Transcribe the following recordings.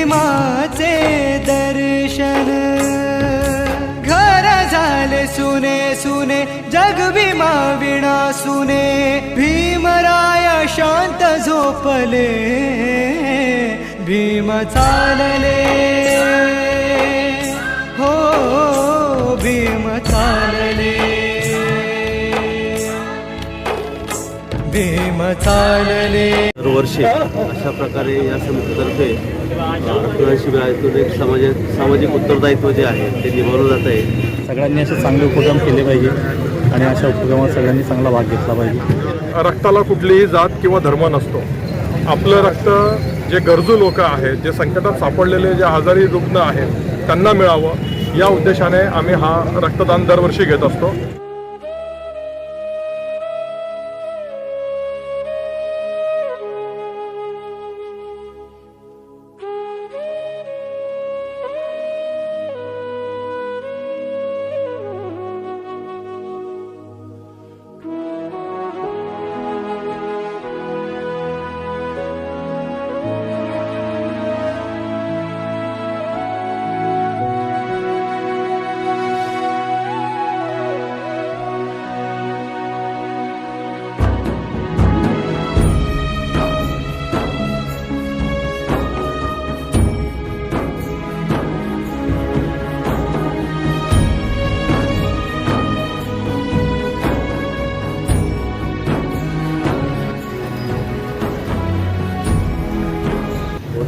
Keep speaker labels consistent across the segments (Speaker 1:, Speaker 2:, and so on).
Speaker 1: भीमाचे दर्शन. घर झाले सुने सुने जग भीमा विणा सुने. भीमराय शांत झोपले भीम चालले. भीम चालले.
Speaker 2: दरवर्षी अशा प्रकारे या समितीतर्फे रक्तदान शिबिरातून एक समाज सामाजिक उत्तरदायित्व जे आहे ते निभावलं जात आहे.
Speaker 3: सगळ्यांनी असे चांगले उपक्रम केले पाहिजे आणि अशा उपक्रमात सगळ्यांनी चांगला भाग घेतला पाहिजे.
Speaker 4: रक्ताला कुठलीही जात किंवा धर्म नसतो. आपलं रक्त जे गरजू लोक आहेत जे संकटात सापडलेले जे आजारी रुग्ण आहेत त्यांना मिळावं. या उद्देशाने आम्ही हा रक्तदान दरवर्षी घेत असतो.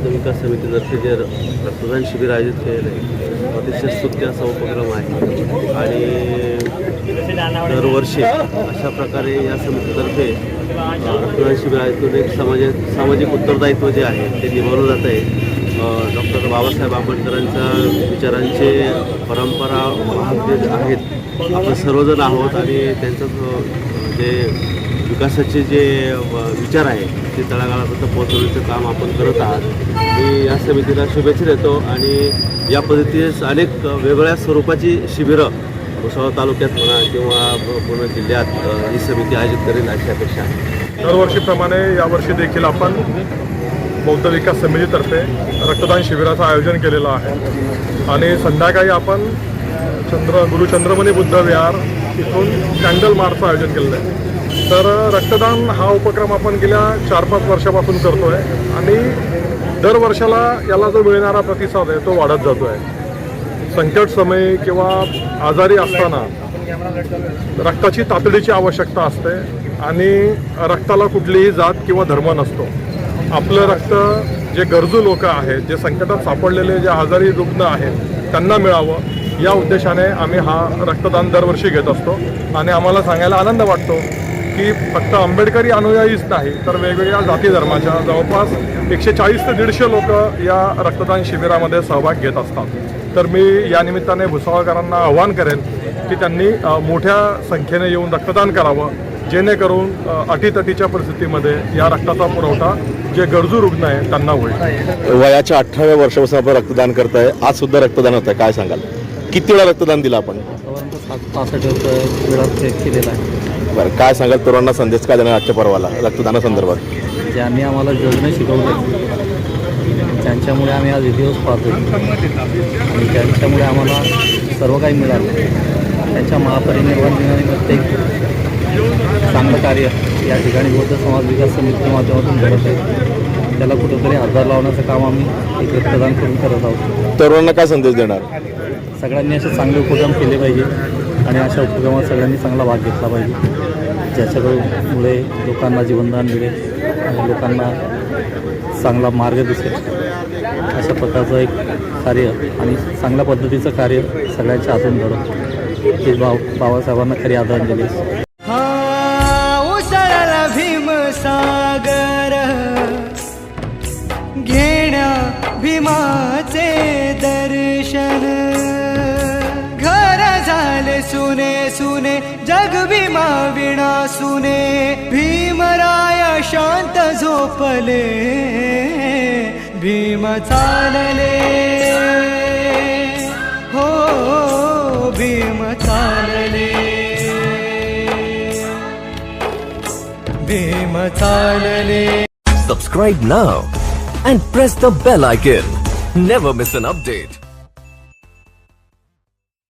Speaker 2: बौद्ध विकास समितीतर्फे जे रक्तदान शिबिर आयोजित केलेलं आहे. अतिशय स्तुत्य असा उपक्रम आहे. आणि दरवर्षी अशा प्रकारे या समितीतर्फे रक्तदान शिबिरातून एक समाज सामाजिक उत्तरदायित्व जे आहे ते निभावलं जात आहे. डॉक्टर बाबासाहेब आंबेडकरांच्या विचारांचे परंपरा वाहक जे आहेत आपण सर्वजण आहोत आणि त्यांचं जे विकासाचे जे विचार आहे ते तळागाळापर्यंत पोहोचवण्याचं काम आपण करत आहात. मी या समितीला शुभेच्छा देतो आणि या पद्धतीने अनेक वेगवेगळ्या स्वरूपाची शिबिरं भुसावळ तालुक्यात म्हणा किंवा पूर्ण जिल्ह्यात ही समिती आयोजित करेल अशी अपेक्षा आहे.
Speaker 4: दरवर्षीप्रमाणे यावर्षी देखील आपण बौद्ध विकास समितीतर्फे रक्तदान शिबिराचं आयोजन केलेलं आहे. आणि संध्याकाळी आपण चंद्र गुरु चंद्रमणी बुद्ध विहार इथून कॅन्डल मार्चचं आयोजन केलेलं आहे. तर रक्तदान हा उपक्रम आपण गेल्या चार पाच वर्षापासून करतो आहे आणि दर वर्षाला याला जो मिळणारा प्रतिसाद आहे तो वाढत जातो आहे संकट समय किंवा आजारी असताना रक्ताची तातडीची आवश्यकता असते आणि रक्ताला कुठलीही जात किंवा धर्म नसतो. आपलं रक्त जे गरजू लोक आहेत जे संकटात सापडलेले जे आजारी रुग्ण आहेत त्यांना मिळावं. या उद्देशाने आम्ही हा रक्तदान दरवर्षी घेत असतो आणि आम्हाला सांगायला आनंद वाटतो की फक्त आंबेडकरी अनुयायीच नाही तर वेगवेगळ्या जाती धर्माच्या जवळपास एकशे चाळीस ते दीडशे लोक या रक्तदान शिबिरामध्ये सहभाग घेत असतात. तर मी या निमित्ताने भुसावळकरांना आव्हान करेन की त्यांनी मोठ्या संख्येने येऊन रक्तदान करावं जेणेकरून अटीतटीच्या परिस्थितीमध्ये या रक्ताचा पुरवठा जे गरजू रुग्ण आहेत त्यांना होईल.
Speaker 5: वयाच्या अठराव्या वर्षापासून आपण रक्तदान करताय आज सुद्धा रक्तदान होत आहे काय सांगाल? किती वेळा रक्तदान दिलं आपण?
Speaker 3: पासष्ट वेळा केलेला आहे.
Speaker 5: बरं काय सांगाल तरुणांना संदेश काय देणार आजच्या पर्वाला रक्तदानासंदर्भात
Speaker 3: ज्यांनी आम्हाला योजना शिकवल्या त्यांच्यामुळे आम्ही आज दिवस पाहतो आणि त्यांच्यामुळे आम्हाला सर्व काही मिळालं त्यांच्या महापरिनिर्वाण दिनानिमित्त एक चांगलं कार्य या ठिकाणी बौद्ध समाज विकास समितीच्या माध्यमातून घडत आहे. त्याला कुठंतरी हातभार लावण्याचं काम आम्ही एक रक्तदान करून करत आहोत.
Speaker 5: तरुणांना काय संदेश देणार?
Speaker 3: सगळ्यांनी असे चांगले उपक्रम केले पाहिजे. आणि अशा उपक्रमात सगळ्यांनी चांगला भाग घेतला पाहिजे. ज्याच्यामुळे लोकांना जीवनदान मिळेल आणि लोकांना चांगला मार्ग दिसेल. अशा प्रकारचं एक कार्य आणि चांगल्या पद्धतीचं कार्य सगळ्यांच्या हातून घडत ते बाव बाबासाहेबांना खरी आदरांजली
Speaker 1: हा भीमसागर घेण्या भीमा सुने सुने, जग भीमा बिना सुने। भीम राया शांत झोपले, भीम चालले। हो, भीम चालले। भीम चालले।
Speaker 6: सब्सक्राइब ना and press the bell icon never miss an update